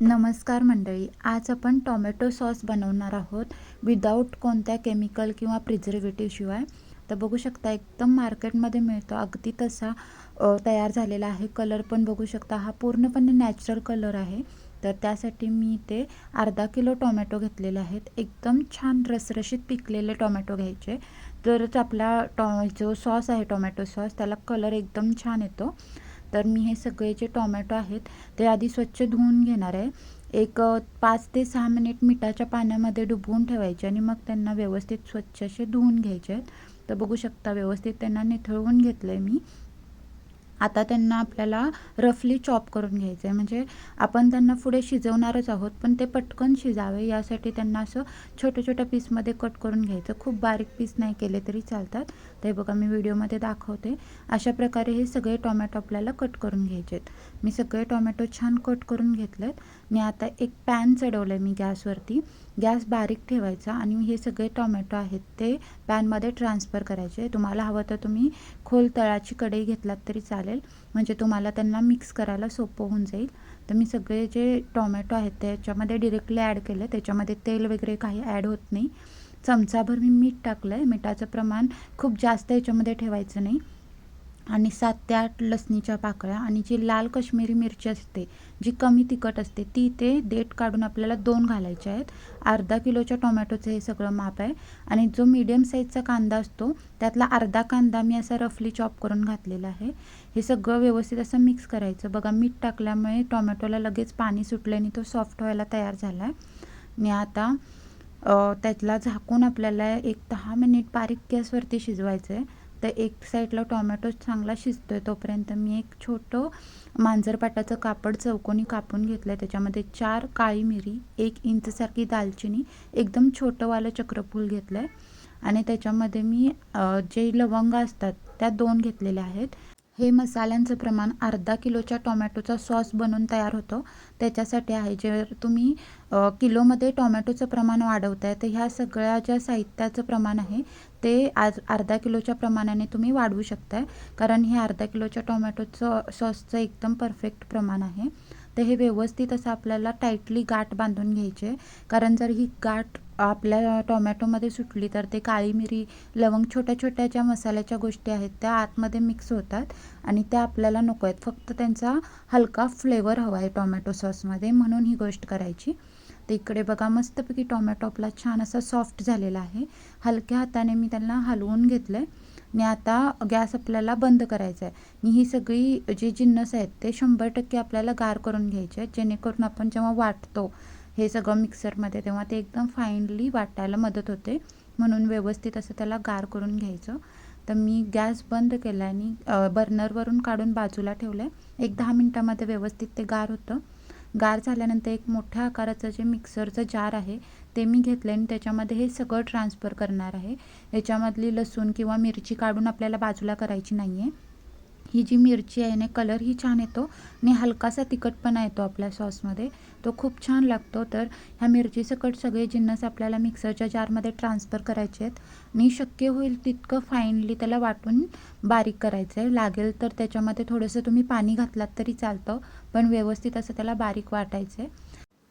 नमस्कार मंडळी आज आपण टॉमॅटो सॉस बनवणार आहोत विदाऊट कोणत्या केमिकल किंवा प्रिझर्वेटिव्हशिवाय तर बघू शकता एकदम मार्केटमध्ये मिळतो अगदी तसा तयार झालेला आहे. कलर पण बघू शकता हा पूर्णपणे नॅचरल कलर आहे. तर त्यासाठी मी ते अर्धा किलो टोमॅटो घेतलेले आहेत. एकदम छान रसरशीत पिकलेले टोमॅटो घ्यायचे. तरच आपला टॉ जो सॉस आहे टोमॅटो सॉस त्याला कलर एकदम छान येतो. तर मी हे सगळे जे टोमॅटो आहेत ते आधी स्वच्छ धुवून घेणार आहे. एक पाच ते सहा मिनिट मिठाच्या पाण्यामध्ये डुबवून ठेवायचे आणि मग त्यांना व्यवस्थित स्वच्छ असे धुवून घ्यायचे आहेत. तर बघू शकता व्यवस्थित त्यांना निथळवून घेतलं आहे मी. आता त्यांना आपल्याला रफली चॉप करून घ्यायचं आहे म्हणजे आपण त्यांना पुढे शिजवणारच आहोत पण ते पटकन शिजावे. यासाठी त्यांना असं छोट्या छोट्या पीसमध्ये कट करून घ्यायचं. खूप बारीक पीस नाही केले तरी चालतात. ते बघा मी व्हिडिओमध्ये दाखवते. अशा प्रकारे हे सगळे टोमॅटो आपल्याला कट करून घ्यायचे आहेत मी सगळे टोमॅटो छान कट करून घेतलेत. मी आता एक पॅन चढवलं आहे मी गॅसवरती. गॅस बारीक ठेवायचा आणि हे सगळे टोमॅटो आहेत ते पॅनमध्ये ट्रान्सफर करायचे. तुम्हाला हवं तर तुम्ही खोल तळाची कढई घेतलात तरी चालेल. म्हणजे तुम्हाला त्यांना मिक्स करायला सोपं होऊन जाईल. तर मी सगळे जे टोमॅटो आहेत त्याच्यामध्ये डिरेक्टली ॲड केलं. त्याच्यामध्ये तेल वगैरे काही ॲड होत नाही. चमचाभर मी मीठ टाकलं आहे मिठाचं प्रमाण खूप जास्त याच्यामध्ये ठेवायचं नाही. आणि सात ते आठ लसणीच्या पाकळ्या आणि जी लाल कश्मीरी मिरची असते जी कमी तिखट असते ती ते देठ काढून आपल्याला दोन घालायचे आहेत. अर्धा किलोच्या टोमॅटोचं हे सगळं माप आहे. आणि जो मीडियम साईजचा कांदा असतो त्यातला अर्धा कांदा मी असा रफली चॉप करून घातलेला आहे. हे सगळं व्यवस्थित असं मिक्स करायचं. बघा मीठ टाकल्यामुळे टोमॅटोला लगेच पाणी सुटलं आणि तो सॉफ्ट व्हायला तयार झाला आहे आणि आता त्यातला झाकून आपल्याला एक दहा मिनिट बारीक गॅसवरती शिजवायचं आहे तर एक साईडला टोमॅटो चांगला शिजतो आहे तोपर्यंत मी एक छोटं मांजरपाटाचं कापड चौकोनी कापून घेतलं आहे त्याच्यामध्ये चार काळी मिरी एक इंचसारखी दालचिनी एकदम छोटंवालं चक्रफूल घेतलं आहे आणि त्याच्यामध्ये मी जे लवंग असतात त्या दोन घेतलेल्या आहेत. हे मसाल्यांचं प्रमाण अर्धा किलोच्या टोमॅटोचा सॉस बनवून तयार होतो. त्याच्यासाठी आहे जर तुम्ही किलोमध्ये टोमॅटोचं प्रमाण वाढवताय तर ह्या सगळ्या ज्या साहित्याचं प्रमाण आहे ते आज अर्धा किलोच्या प्रमाणाने तुम्ही वाढवू शकताय. कारण हे अर्धा किलोच्या टोमॅटोचं सॉसचं एकदम परफेक्ट प्रमाण आहे. तर हे व्यवस्थित असं आपल्याला टाईटली गाठ बांधून घ्यायचे कारण जर ही गाठ आपल्या टोमॅटोमध्ये सुटली तर ते काळी मिरी लवंग छोट्या छोट्या ज्या मसाल्याच्या गोष्टी आहेत त्या आतमध्ये मिक्स होतात आणि त्या आपल्याला नको आहेत. फक्त त्यांचा हलका फ्लेवर हवा आहे टोमॅटो सॉसमध्ये म्हणून ही गोष्ट करायची. तर इकडे बघा मस्तपैकी टोमॅटो आपला छान असा सॉफ्ट झालेला आहे. हलक्या हाताने मी त्यांना हलवून घेतलं आहे आणि आता गॅस आपल्याला बंद करायचा आहे आणि ही सगळी जी जिन्नस आहेत ते शंभर टक्के आपल्याला गार करून घ्यायचे आहेत. जेणेकरून आपण जेव्हा वाटतो हे सगळं मिक्सरमध्ये तेव्हा ते एकदम फाईनली वाटायला मदत होते. म्हणून व्यवस्थित असं त्याला गार करून घ्यायचं. तर मी गॅस बंद केला आणि बर्नरवरून काढून बाजूला ठेवलं आहे एक दहा मिनटामध्ये व्यवस्थित ते गार होतं. गार झाल्यानंतर एक मोठ्या आकाराचं जे मिक्सरचं जार आहे ते मी घेतलं आणि त्याच्यामध्ये हे सगळं ट्रान्सफर करणार आहे. याच्यामधली लसूण किंवा मिरची काढून आपल्याला बाजूला करायची नाही आहे ही जी मिरची आहे ना कलरही छान येतो आणि हलकासा तिखटपणा येतो आपल्या सॉसमध्ये तो खूप छान लागतो. तर ह्या मिरचीसकट सगळे जिन्नस आपल्याला मिक्सरच्या जारमध्ये ट्रान्सफर करायचे आहेत. आणि शक्य होईल तितकं फाईनली त्याला वाटून बारीक करायचं आहे लागेल तर त्याच्यामध्ये थोडंसं तुम्ही पाणी घातलात तरी चालतं पण व्यवस्थित असं त्याला बारीक वाटायचं आहे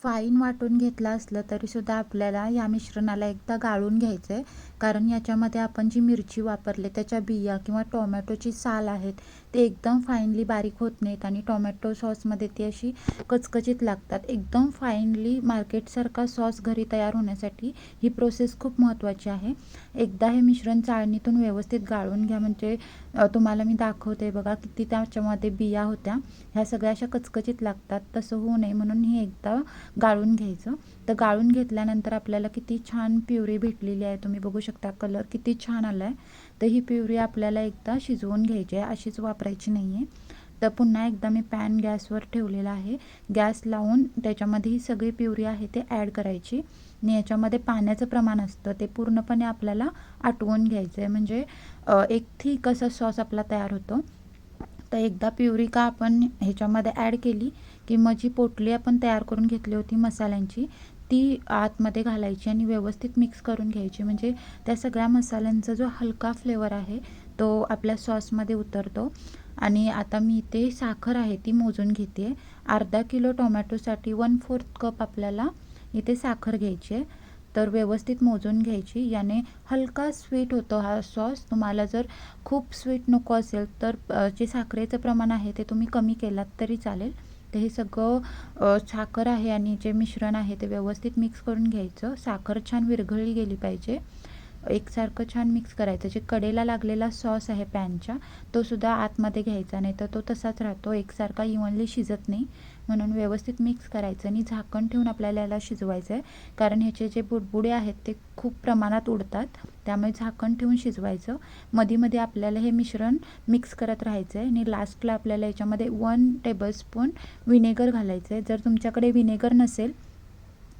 फाईन वाटून घेतलं असलं तरीसुद्धा आपल्याला या मिश्रणाला एकदा गाळून घ्यायचं आहे कारण याच्यामध्ये आपण जी मिरची वापरले त्याच्या बिया किंवा टोमॅटोची साल आहेत ते एकदम फाईनली बारीक होत नाहीत आणि टोमॅटो सॉसमध्ये ती अशी कचकचीत लागतात. एकदम फाईनली मार्केटसारखा सॉस घरी तयार होण्यासाठी ही प्रोसेस खूप महत्त्वाची आहे. एकदा हे मिश्रण चाळणीतून व्यवस्थित गाळून घ्या. म्हणजे तुम्हाला मी दाखवते बघा किती त्याच्यामध्ये बिया होत्या. ह्या सगळ्या अशा कचकचीत लागतात. तसं होऊ नये म्हणून हे एकदा गाळून घ्यायचं. तर गाळून घेतल्यानंतर आपल्याला किती छान प्युरी भेटलेली आहे. तुम्ही बघू शकता कलर किती छान आला आहे तर ही प्युरी आपल्याला एकदा शिजवून घ्यायची आहे अशीच वापरायची नाही आहे तर पुन्हा एकदा मी पॅन गॅसवर ठेवलेला आहे. गॅस लावून त्याच्यामध्ये ही सगळी प्युरी आहे ते ॲड करायची. आणि याच्यामध्ये पाण्याचं प्रमाण असतं ते पूर्णपणे आपल्याला आटवून घ्यायचं आहे. म्हणजे एक थिक असा सॉस आपला तयार होतो. तर एकदा प्युरी का आपण ह्याच्यामध्ये ॲड केली की मग जी पोटली आपण तयार करून घेतली होती मसाल्यांची ती आतमध्ये घालायची आणि व्यवस्थित मिक्स करून घ्यायची. म्हणजे त्या सगळ्या मसाल्यांचा जो हलका फ्लेवर आहे तो आपल्या सॉसमध्ये उतरतो. आणि आता मी इथे साखर आहे ती मोजून घेते अर्धा किलो टोमॅटोसाठी वन फोर्थ कप आपल्याला इथे साखर घ्यायची आहे. तर व्यवस्थित मोजून घ्यायची. याने हलका स्वीट होतो हा सॉस तुम्हाला जर खूप स्वीट नको असेल तर जे साखरेचं प्रमाण आहे ते तुम्ही कमी केलात तरी चालेल. तर हे सगळं साखर आहे आणि जे मिश्रण आहे ते व्यवस्थित मिक्स करून घ्यायचं. साखर छान विरघळली गेली पाहिजे. एकसारखं छान मिक्स करायचं. जे कडेला लागलेला सॉस आहे पॅनच्या तो सुद्धा आतमध्ये घ्यायचा. नाही तर तो तसाच राहतो. एकसारखा इव्हनली शिजत नाही. म्हणून व्यवस्थित मिक्स करायचं आणि झाकण ठेवून आपल्याला याला शिजवायचं आहे कारण ह्याचे जे बुडबुडे आहेत ते खूप प्रमाणात उडतात. त्यामुळे झाकण ठेवून शिजवायचं. मध्ये मध्ये आपल्याला हे मिश्रण मिक्स करत राहायचं आहे आणि लास्टला आपल्याला याच्यामध्ये वन टेबलस्पून विनेगर घालायचं आहे जर तुमच्याकडे विनेगर नसेल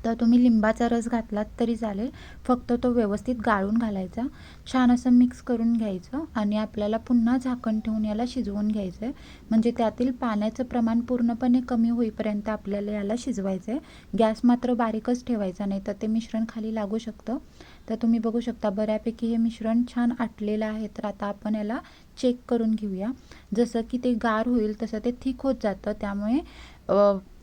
तर तुम्ही लिंबाचा रस घातलात तरी चालेल. फक्त तो व्यवस्थित गाळून घालायचा. छान असं मिक्स करून घ्यायचं आणि आपल्याला पुन्हा झाकण ठेवून याला शिजवून घ्यायचं आहे म्हणजे त्यातील पाण्याचं प्रमाण पूर्णपणे कमी होईपर्यंत आपल्याला याला शिजवायचं आहे गॅस मात्र बारीकच ठेवायचा नाही तर ते मिश्रण खाली लागू शकतं. तर तुम्ही बघू शकता बऱ्यापैकी हे मिश्रण छान आटलेलं आहे. तर आता आपण याला चेक करून घेऊया. जसं की ते गार होईल तसं ते थिक होत जातं. त्यामुळे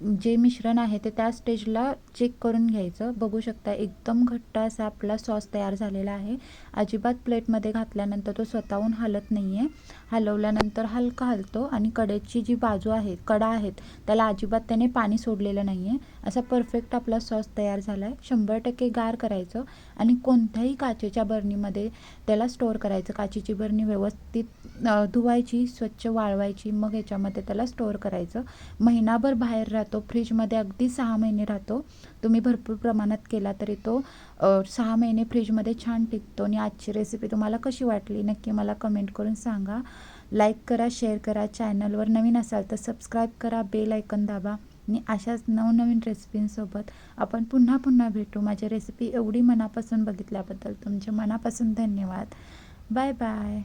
जे मिश्रण आहे ते त्या स्टेजला चेक करून घ्यायचं. बघू शकता एकदम घट्ट असा आपला सॉस तयार झालेला आहे. अजिबात प्लेटमध्ये घातल्यानंतर तो स्वतःहून हलत नाही आहे हलवल्यानंतर हलका हलतो आणि कडेची जी बाजू आहे कडा आहेत त्याला अजिबात त्याने पाणी सोडलेलं नाही आहे असा परफेक्ट आपला सॉस तयार झाला आहे शंभर टक्के गार करायचं आणि कोणत्याही काचेच्या बरणीमध्ये त्याला स्टोअर करायचं. काचेची बरणी व्यवस्थित धुवायची स्वच्छ वाळवायची मग याच्यामध्ये त्याला स्टोअर करायचं. महिनाभर बाहेर राहतो फ्रीजमध्ये अगदी सहा महिने राहतो. तुम्ही भरपूर प्रमाणात केला तरी तो सहा महिने फ्रीजमध्ये छान टिकतो. आणि आजची रेसिपी तुम्हाला कशी वाटली नक्की मला कमेंट करून सांगा. लाईक करा शेअर करा. चॅनलवर नवीन असाल तर सबस्क्राईब करा बेल ऐकन दाबा. आणि अशाच नवनवीन रेसिपींसोबत आपण पुन्हा पुन्हा भेटू. माझी रेसिपी एवढी मनापासून बघितल्याबद्दल तुमचे मनापासून धन्यवाद. Bye bye